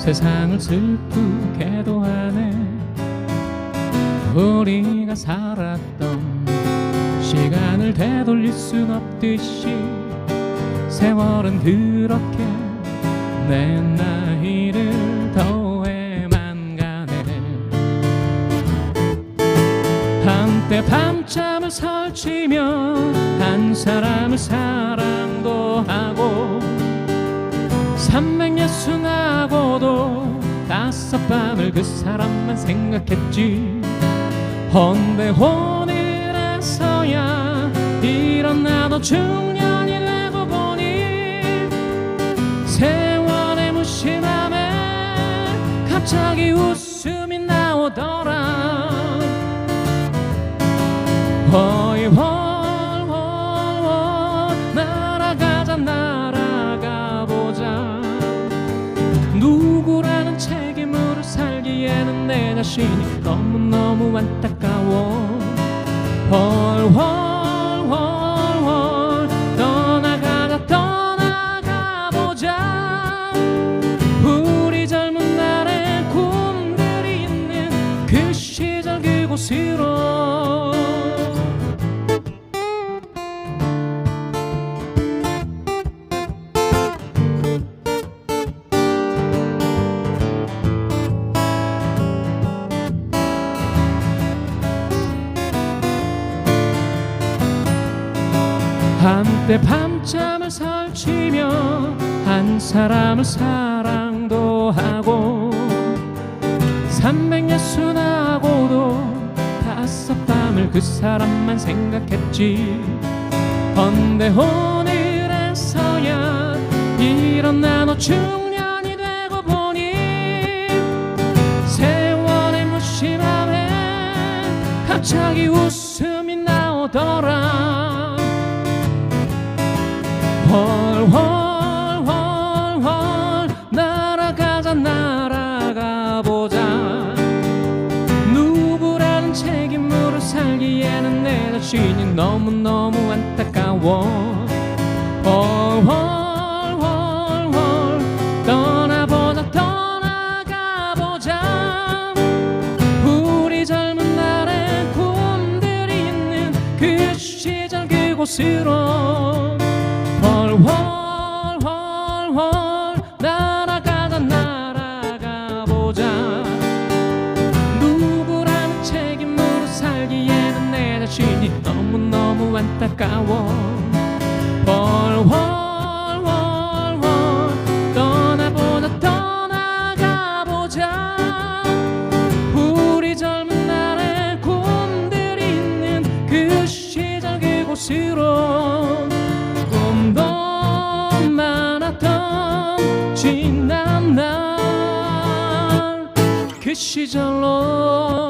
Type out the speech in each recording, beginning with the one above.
세상을 슬프게도 하네. 우리가 살았던 시간을 되돌릴 순 없듯이 세월은 그렇게 내 나이를 더해만 가네. 한때 밤잠을 설치며 한 사람을 사랑도 하고 삼백예순하고도 다섯 밤을 그 사람만 생각했지. 헌데 오늘에서야 이런 나도 중년이 되고 보니 세월의 무심함에 갑자기 웃음이 나오더라 살기에는 내 자신 한때 밤잠을 설치며 한 사람을 사랑도 하고 삼백예순하고도 다섯 밤을 그 사람만 생각했지. 헌데 오늘에서야 이런 나도 중년이 되고 보니 세월의 무심함에 갑자기 웃음 자신이 너무너무 안타까워. 헐헐헐헐. 떠나보자 떠나가 보자. 우리 젊은 날의 꿈들이 있는 그 시절 그곳으로. 헐헐헐헐 안타까워. 헐헐헐헐 떠나보자 떠나가 보자. 우리 젊은 날의 꿈들이 있는 그 시절 그곳으로. 꿈도 많았던 지난 날 그 시절로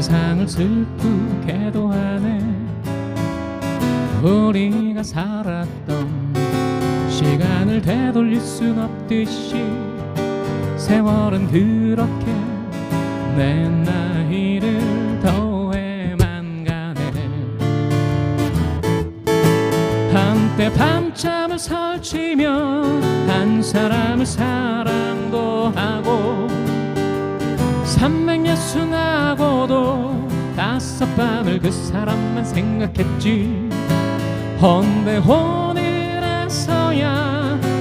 세상을 슬프게도 하네. 우리가 살았던 시간을 되돌릴 순 없듯이 세월은 그렇게 내 나이를 더해만 가네. 한때 밤잠을 설치며 한 사람을 사랑도 하고 삼백예순하고도 하룻밤을 그 사람만 생각했지. 헌데 오늘에서야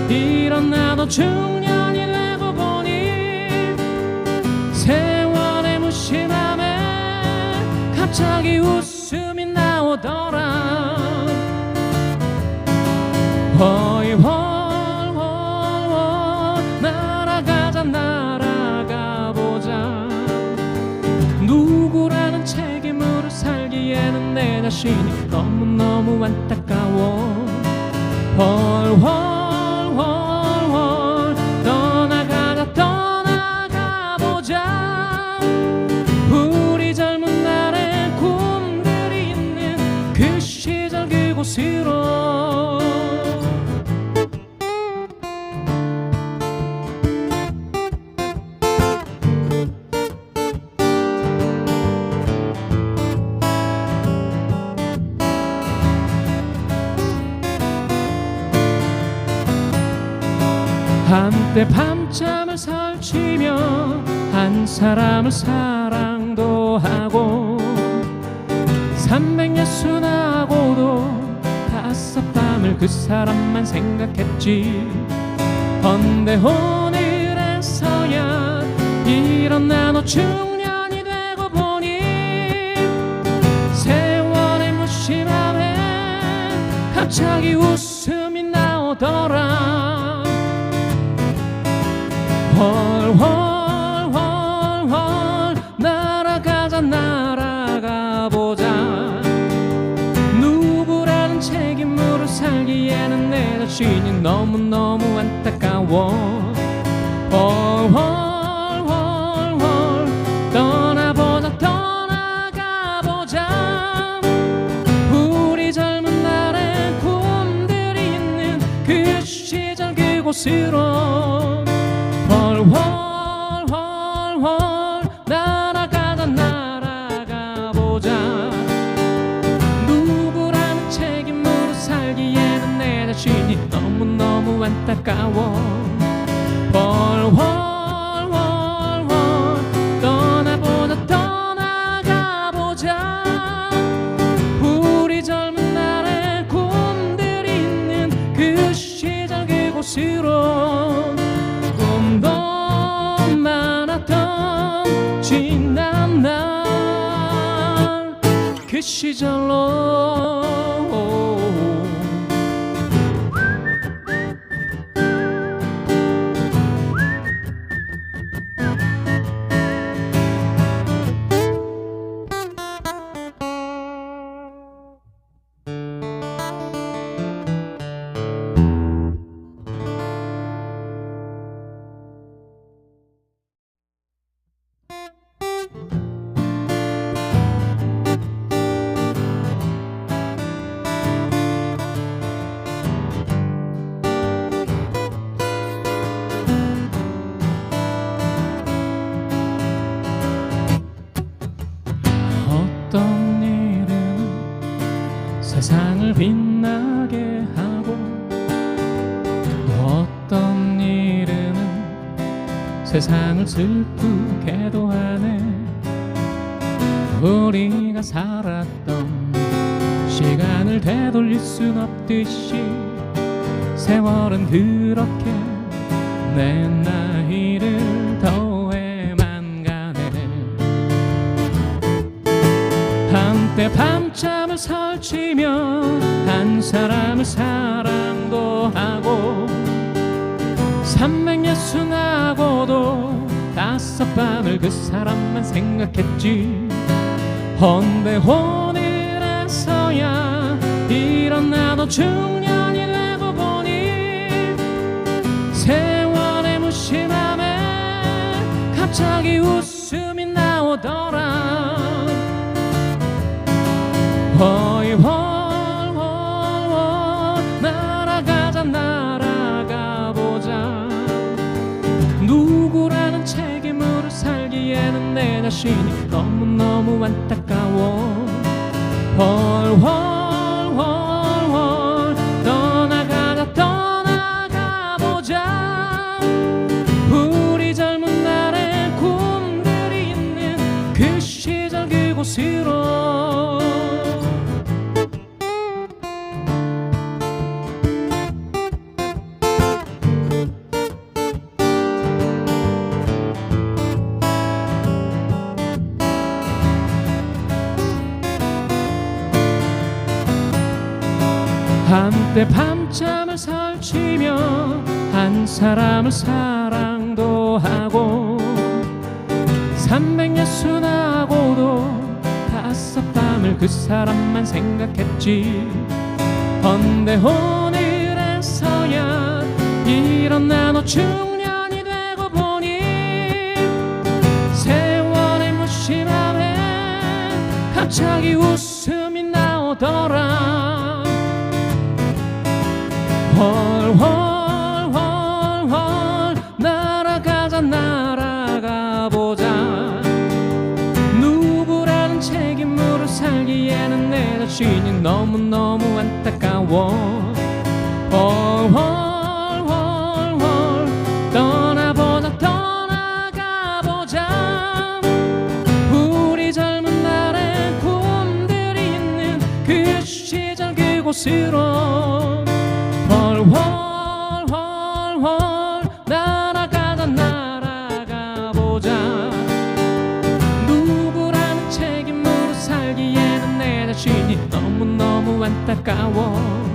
이런 나도 중년이 되고 보니 세월의 무심함에 갑자기 웃음이 나오더라. 자신이 너무너무 안타까워. 헐헐헐헐. 떠나가자 떠나가보자. 우리 젊은 날의 꿈들이 있는 그 시절 그곳으로 한때 밤잠을 설치며 한 사람을 사랑도 하고 삼백예순하고도 다섯 밤을 그 사람만 생각했지. 헌데 오늘에서야 이런 나노 중년이 되고 보니 세월의 무심함에 갑자기 헐헐헐헐 날아가자 날아가 보자. 너무너무 안타까워. 헐헐헐헐 떠나보자 떠나가 보자. 우리 젊은 날의 꿈들이 있는 그 시절 그곳으로 안타까워. 헐헐헐헐 떠나보자 떠나가보자. 우리 젊은 날의 꿈들이 있는 그 시절 그곳으로. 많았던 지난 날 그 시절로 세상을 슬프게도 하네. 우리가 살았던 시간을 되돌릴 순 없듯이 세월은 그렇게 내 나이를 더해만 가네. 한때 밤잠을 설치며 한 사람을 사랑도 하고 삼백예순하고도 다섯 밤을 그 사람만 생각했지. 헌데 오늘에서야 이런 나도 중년이 되고 보니 세월의 무심함에 갑자기 웃음이 나오더라 살기에는 내 자신이 너무너무 안타까워 한때 밤잠을 설치며 한 사람을 사랑도 하고 삼백예순하고도 다섯 밤을 늘그 사람만 생각했지. 헌데 오늘에서야 이런 나도 중년이 되고 보니 세월의 무심함에 갑자기 웃음 헐헐헐헐 날아가자 날아가 보자. 누구라는 책임으로 살기에는 내 자신이 너무너무 안타까워. 헐헐헐헐 떠나보자 떠나가 보자. 우리 젊은 날의 꿈들이 있는 그 시절 그곳으로 너무너